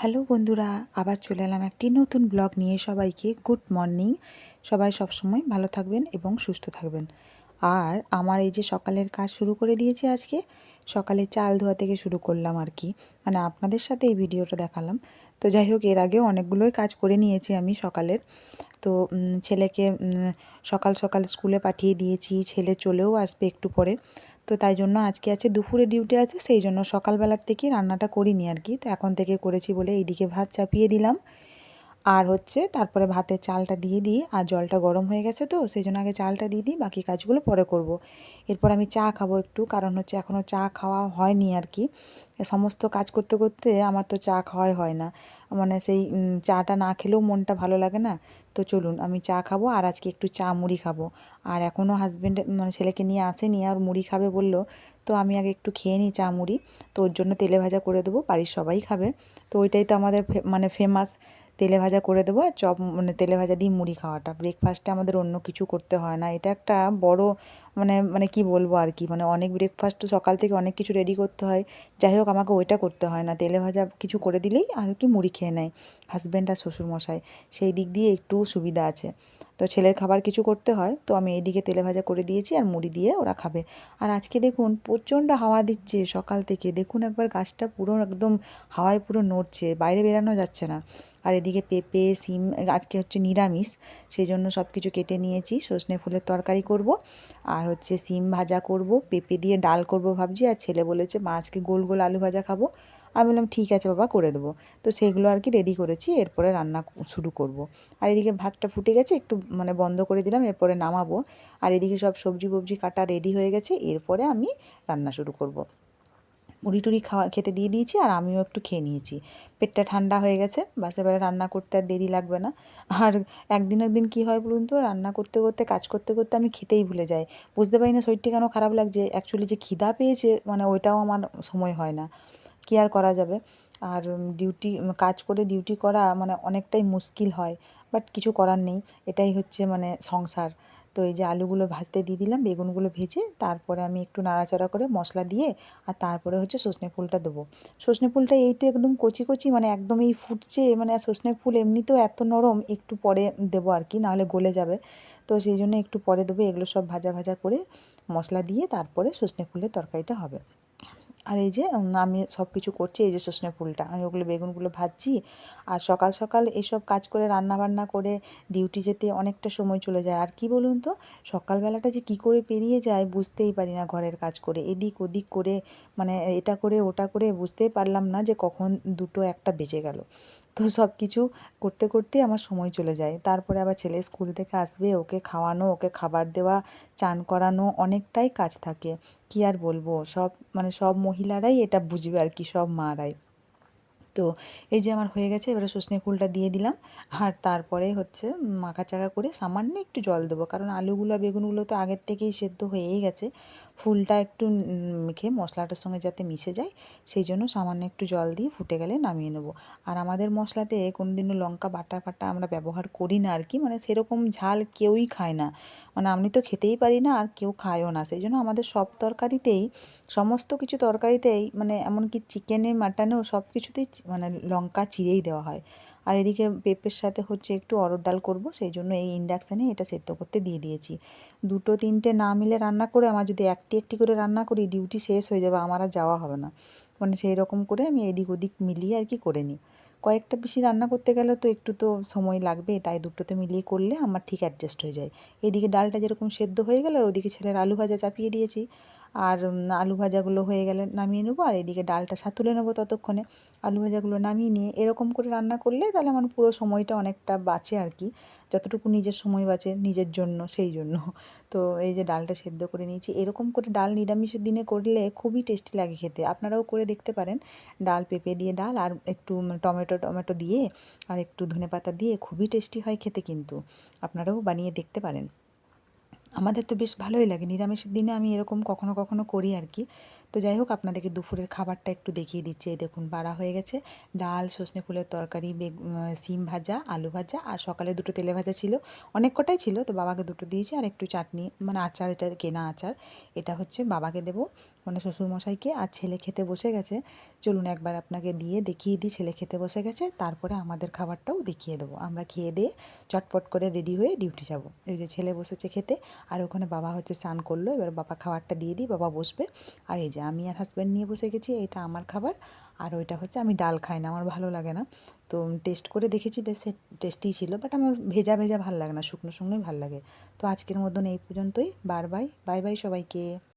Hello বন্ধুরা, আবার চলে এলাম একটি নতুন ব্লগ নিয়ে সবাইকে। Good morning. সবাই সবসময় ভালো থাকবেন এবং সুস্থ থাকবেন। আর আমার এই যে সকালের কাজ শুরু করে দিয়েছি আজকে, সকালে চাল ধোয়া থেকে শুরু করলাম আর কি। মানে আপনাদের সাথে এই ভিডিওটা দেখালাম। তো যাই হোক, এর আগেও অনেকগুলোই কাজ করে নিয়েছি আমি সকালের। তো ছেলেকে সকাল সকাল স্কুলে পাঠিয়ে দিয়েছি, ছেলে চলেও আসবে একটু পরে। তো তাই জন্য আজকে আছে, দুপুরে ডিউটি আছে, সেই জন্য সকালবেলার থেকে রান্নাটা করিনি আর কি। তো এখন থেকে করেছি বলে এইদিকে ভাত চাপিয়ে দিলাম। আর হচ্ছে তারপরে ভাতের চালটা দিয়ে দিই, আর জলটা গরম হয়ে গেছে তো, সেই জন্য আগে চালটা দিয়ে দিই, বাকি কাজগুলো পরে করব। এরপর আমি চা খাব একটু, কারণ হচ্ছে এখনও চা খাওয়া হয়নি আর কি। সমস্ত কাজ করতে করতে আমার তো চা খাওয়াই হয় না। মানে সেই চাটা না খেলেও মনটা ভালো লাগে না। তো চলুন, আমি চা খাব আর আজকে একটু চা মুড়ি খাব। আর এখনও হাজব্যান্ড মানে ছেলেকে নিয়ে আসেনি, আর মুড়ি খাবে বলল, তো আমি আগে একটু খেয়ে নিই চা মুড়ি। তো ওর জন্য তেলে ভাজা করে দেবো, বাড়ির সবাই খাবে। তো ওইটাই তো আমাদের মানে ফেমাস তেলে ভাজা করে দেবো আর চপ মানে তেলে ভাজা দিয়ে মুড়ি খাওয়াটা। ব্রেকফাস্টে আমাদের অন্য কিছু করতে হয় না। এটা একটা বড় মানে মানে কি বলব আর কি? মানে অনেক ব্রেকফাস্ট সকাল থেকে অনেক কিছু রেডি করতে হয়। যাই হোক, আমাকে ওইটা করতে হয় না। তেলে ভাজা কিছু করে দিলেই আর কি মুড়ি খেয়ে নেয়। হাজব্যান্ড আর শ্বশুরমশাই, সেই দিক দিয়ে একটু সুবিধা আছে। তো ছেলের খাবার কিছু করতে হয়, তো আমি এইদিকে তেলে ভাজা করে দিয়েছি আর মুড়ি দিয়ে ওরা খাবে। আর আজকে দেখুন, প্রচণ্ড হাওয়া দিচ্ছে সকাল থেকে। দেখুন একবার গাছটা পুরো একদম হাওয়ায় পুরো নড়ছে, বাইরে বেরানো যাচ্ছে না। আর এদিকে পেঁপে, সিম, আজকে হচ্ছে নিরামিষ, সেই জন্য সব কিছু কেটে নিয়েছি। সজনে ফুলের তরকারি করব। আর হচ্ছে সিম ভাজা করব, পেঁপে দিয়ে ডাল করব ভাবছি, আর ছেলে বলেছে, মা, আজকে গোল গোল আলু ভাজা খাব। আমি বললাম, ঠিক আছে বাবা, করে দেবো। তো সেগুলো আর কি রেডি করেছি, এরপরে রান্না শুরু করব। আর এদিকে ভাতটা ফুটে গেছে, একটু মানে বন্ধ করে দিলাম, এরপরে নামাবো। আর এদিকে সব সবজি ফবজি কাটা রেডি হয়ে গেছে, এরপরে আমি রান্না শুরু করব। মুড়ি টুড়ি খাওয়া, খেতে দিয়ে দিয়েছি আর আমিও একটু খেয়ে নিয়েছি। পেটটা ঠান্ডা হয়ে গেছে, বাস এবারে রান্না করতে আর দেরি লাগবে না। আর একদিন একদিন কী হয় বলুন তো, রান্না করতে করতে, কাজ করতে করতে আমি খেতেই ভুলে যাই। বুঝতে পারি না শরীরটা কেন খারাপ লাগছে অ্যাকচুয়ালি যে খিদা পেয়েছে মানে ওইটাও আমার সময় হয় না। কী আর করা যাবে? আর ডিউটি কাজ করে ডিউটি করা মানে অনেকটাই মুশকিল হয় বাট কিছু করার নেই। এটাই হচ্ছে মানে সংসার। তো এই যে আলুগুলো ভাজতে দিয়ে দিলাম, বেগুনগুলো ভেজে তারপরে আমি একটু নাড়াচাড়া করে মশলা দিয়ে আর তারপরে হচ্ছে সজনে ফুলটা দেবো। সজনে ফুলটা এই তো একদম কচি কচি মানে একদম এই ফুটছে মানে সজনে ফুল এমনিতেও এত নরম একটু পরে দেবো আর কি, নাহলে গলে যাবে। তো সেই জন্য একটু পরে দেবো, এগুলো সব ভাজা ভাজা করে মশলা দিয়ে তারপরে সজনে ফুলের তরকারিটা হবে। আর এই যে আমি সব কিছু করছি, এই যে সজনে ফুলটা। আমি ওগুলো বেগুনগুলো ভাজছি আর সকাল সকাল এইসব কাজ করে রান্না বান্না করে ডিউটি যেতে অনেকটা সময় চলে যায়। আর কি বলুন তো, সকালবেলাটা যে কী করে পেরিয়ে যায় বুঝতেই পারি না ঘরের কাজ করে। এদিক ওদিক করে মানে এটা করে, ওটা করে বুঝতেই পারলাম না যে কখন দুটো একটা বেজে গেল। তো সব কিছু করতে করতে আমার সময় চলে যায়। তারপরে আবার ছেলে স্কুল থেকে আসবে, ওকে খাওয়ানো, ওকে খাবার দেওয়া, চান করানো অনেকটাই কাজ থাকে। কী আর বলব? সব মানে সব মহিলারাই এটা বুঝবে আর কি, সব মারাই। তো এই যে আমার হয়ে গেছে, এবারে সজনে ফুলটা দিয়ে দিলাম। আর তারপরে হচ্ছে মাখা চাকা করে সামান্য একটু জল দেবো। কারণ আলুগুলো, বেগুনগুলো তো আগের থেকেই সেদ্ধ হয়েই গেছে। ফুলটা একটু মেখে মশলাটার সঙ্গে যাতে মিশে যায়, সেই জন্য সামান্য একটু জল দিয়ে ফুটে গেলে নামিয়ে নেব। আর আমাদের মশলাতে কোনো দিনও লঙ্কা বাটা ফাটা আমরা ব্যবহার করি না আর কি মানে সেরকম ঝাল কেউই খায় না। মানে আমি তো খেতেই পারি না আর কেউ খায়ও না, সেই জন্য আমাদের সব তরকারিতেই, সমস্ত কিছু তরকারিতেই মানে এমনকি চিকেনে, মাটনেও সব কিছুতেই মানে লঙ্কা চিরেই দেওয়া হয়। আর এদিকে পেঁপের সাথে হচ্ছে একটু অরড় ডাল করব, সেই জন্য এই ইন্ডাকশানে এটা সেদ্ধ করতে দিয়ে দিয়েছি। দুটো তিনটে না মিলে রান্না করে আমার যদি একটি একটি করে রান্না করি, ডিউটি শেষ হয়ে যাবে, আমার আর যাওয়া হবে না। মানে সেই রকম করে আমি এদিক ওদিক মিলিয়ে আর কি করে নিই। কয়েকটা বেশি রান্না করতে গেলে তো একটু তো সময় লাগবে, তাই দুটোতে মিলিয়ে করলে আমার ঠিক অ্যাডজাস্ট হয়ে যায়। এদিকে ডালটা যেরকম সেদ্ধ হয়ে গেল, আর ওদিকে ছেলের আলু ভাজা চাপিয়ে দিয়েছি। আর আলু ভাজাগুলো হয়ে গেলে নামিয়ে নেব, আর এদিকে ডালটা সাতুলে নেব ততক্ষণে। আলু ভাজাগুলো নামিয়ে নিয়ে এরকম করে রান্না করলে তাহলে আমার পুরো সময়টা অনেকটা বাঁচে আর কি। যতটুকু নিজের সময় বাঁচে নিজের জন্য, সেই জন্য। তো এই যে ডালটা সেদ্ধ করে নিয়েছি, এরকম করে ডাল নিরামিষের দিনে করলে খুবই টেস্টি লাগে খেতে। আপনারাও করে দেখতে পারেন। ডাল পেঁপে দিয়ে ডাল আর একটু টমেটো টমেটো দিয়ে আর একটু ধনেপাতা দিয়ে খুবই টেস্টি হয় খেতে কিন্তু। আপনারাও বানিয়ে দেখতে পারেন। আমাদের তো বেশ ভালোই লাগে। নিরামিষের দিনে আমি এরকম কখনো কখনো করি আর কি। তো যাই হোক, আপনাদেরকে দুপুরের খাবারটা একটু দেখিয়ে দিচ্ছি। এই দেখুন, বাড়া হয়ে গেছে। ডাল সজনে ফুলের তরকারি সিম ভাজা, আলু ভাজা আর সকালে দুটো তেলে ভাজা ছিল। অনেক কটাই ছিল, তো বাবাকে দুটো দিয়েছি আর একটু চাটনি মানে আচার, এটা কেনা আচার। এটা হচ্ছে বাবাকে দেবো মানে শ্বশুরমশাইকে আর ছেলে খেতে বসে গেছে। চলুন একবার আপনাকে দিয়ে দেখিয়ে দিই, ছেলে খেতে বসে গেছে। তারপরে আমাদের খাবারটাও দেখিয়ে দেবো। আমরা খেয়ে দিয়ে চটপট করে রেডি হয়ে ডিউটি যাব। এই যে ছেলে বসেছে খেতে, আর ওখানে বাবা হচ্ছে স্নান করল। এবার বাবা খাবারটা দিয়ে দিই, বাবা বসবে। আর এই যে আমি আর হাজব্যান্ড নিয়ে বসে গেছি, এটা আমার খাবার আর ওইটা হচ্ছে আমি ডাল খাই না, আমার ভালো লাগে না। তো টেস্ট করে দেখেছি বেশ টেস্টি ছিল বাট আমার ভেজা ভেজা ভালো লাগে না, শুকনো শুকনোই ভালো লাগে। তো আজকের মতন এই পর্যন্তই, বার বাই বাই বাই সবাইকে।